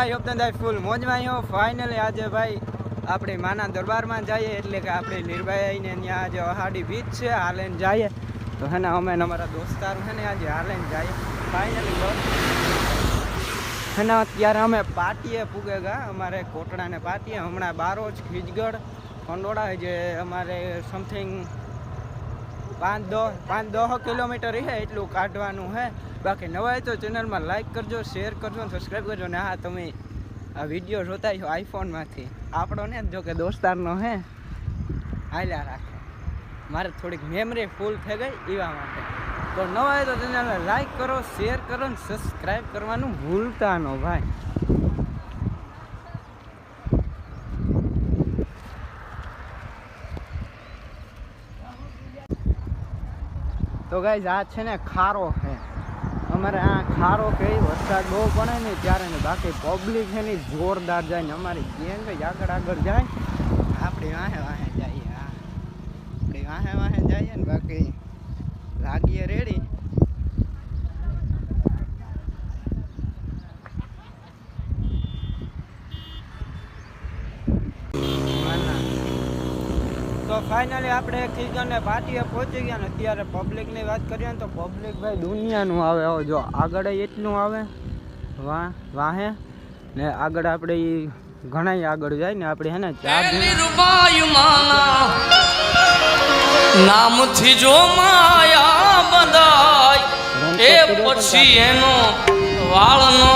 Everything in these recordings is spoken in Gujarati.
સીતારામ કેમ છો હોપ ધંધા ફૂલ મોજમાં આવ્યો ફાઇનલી આજે ભાઈ આપણે માના દરબારમાં જઈએ, એટલે કે આપણે નિર્ભયાઈને ત્યાં આજે અહાડી બીચ છે, હાલેન જઈએ. તો હે ને અમે અમારા દોસ્તાર છે ને આજે હાલેન જઈએ. ફાઇનલી હે ને અત્યારે અમે પાટીએ પૂગે ગયા અમારે કોટડાને પાટીએ, હમણાં બારોજ ખીજગઢ, ખંડોળા જે અમારે સમથિંગ પાંચ દો પાંચ દસ કિલોમીટર છે એટલું કાઢવાનું છે બાકી નવા હોય તો ચેનલમાં લાઈક કરજો શેર કરજો અને સબસ્ક્રાઈબ કરજો. ને હા, તમે આ વીડિયો જોતા છો આઈફોનમાંથી આપણો ને જો કે દોસ્તારનો હે. હાલ્યા રાખે. મારે થોડીક મેમરી ફૂલ થઈ ગઈ એવા માટે. તો નવા હોય તો ચેનલને લાઈક કરો શેર કરો ને સબસ્ક્રાઈબ કરવાનું ભૂલતા ન ભાઈ. તો ગાઈઝ આ છે ને ખારો છે અમારે આ ખારો કે વરસાદ બહુ પડે ને ત્યારે ને બાકી પબ્લિક છે ને જોરદાર જાય ને અમારી ગેંગ જ આગળ આગળ જાય. આપણી વાહે વાહે જઈએ, હા. આપણી વાહે વાહે જઈએ ને બાકી લાગીએ રેડી તો ફાઇનલી આપણે ખીજગઢને પાટીએ પહોંચી ગયા ને અત્યારે પબ્લિકની વાત કરીએ ને તો પબ્લિક ભાઈ દુનિયાનું આવે. હવે જો આગળ એટલું આવે. વાહ વાહે. ને આગળ આપણે એ ઘણાય આગળ જાય ને આપણે હે ને ચાર નામથી જો માયા બધાય એ પછી એનો વાળનો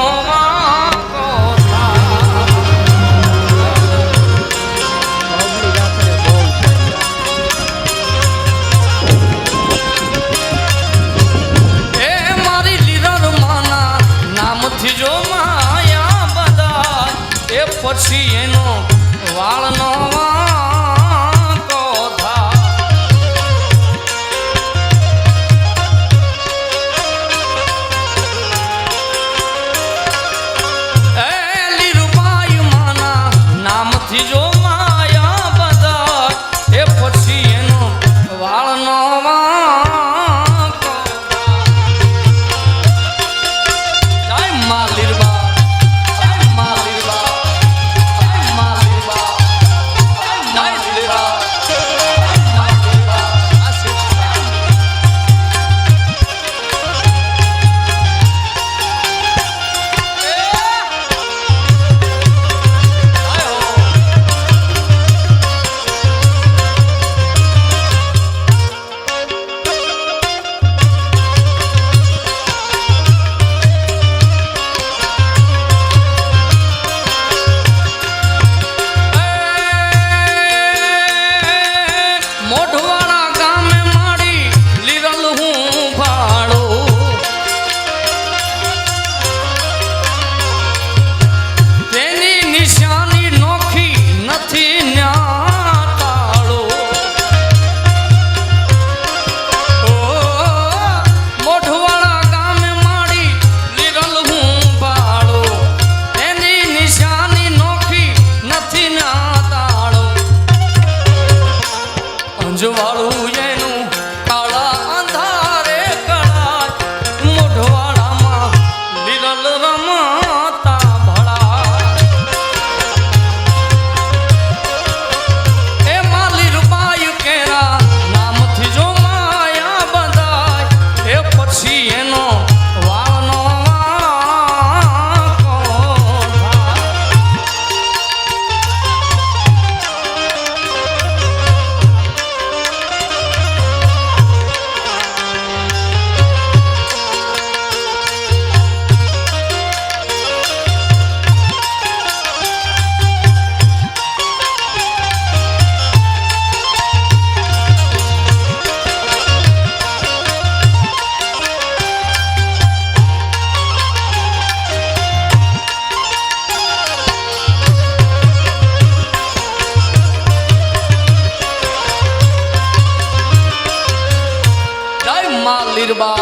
মালির বা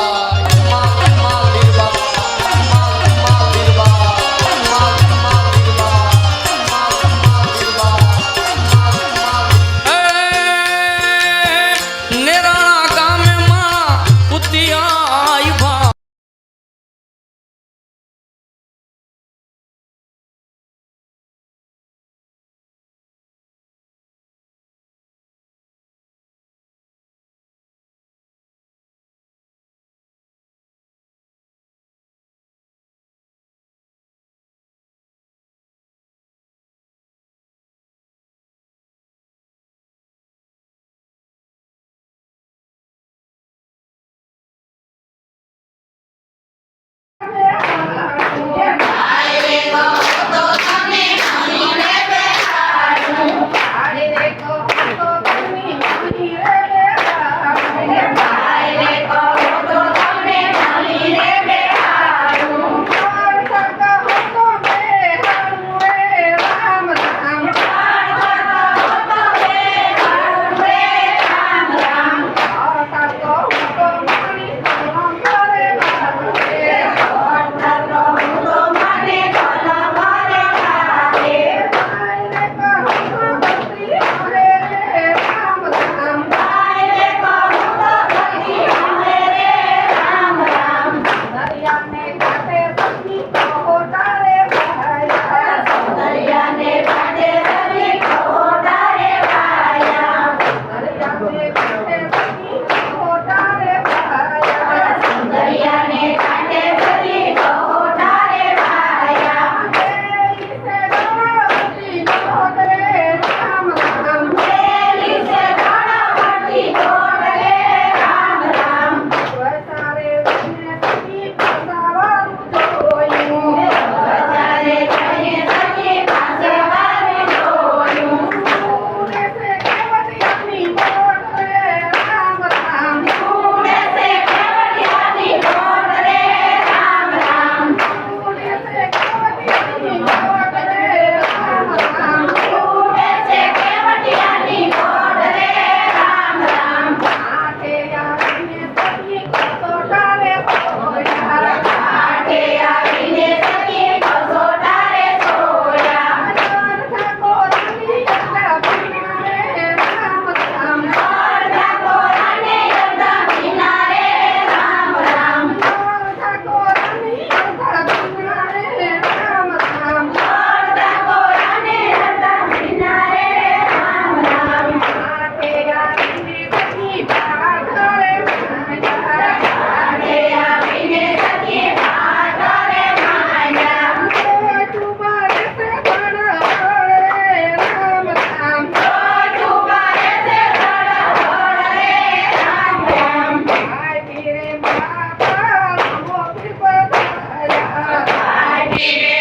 Amen.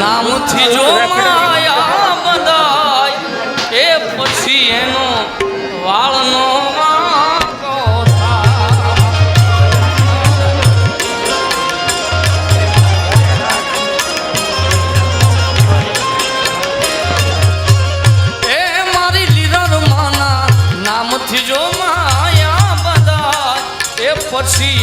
નામથી જો માયા બધાય એ પછી એનો વાળનો જો માયા બધા એ પછી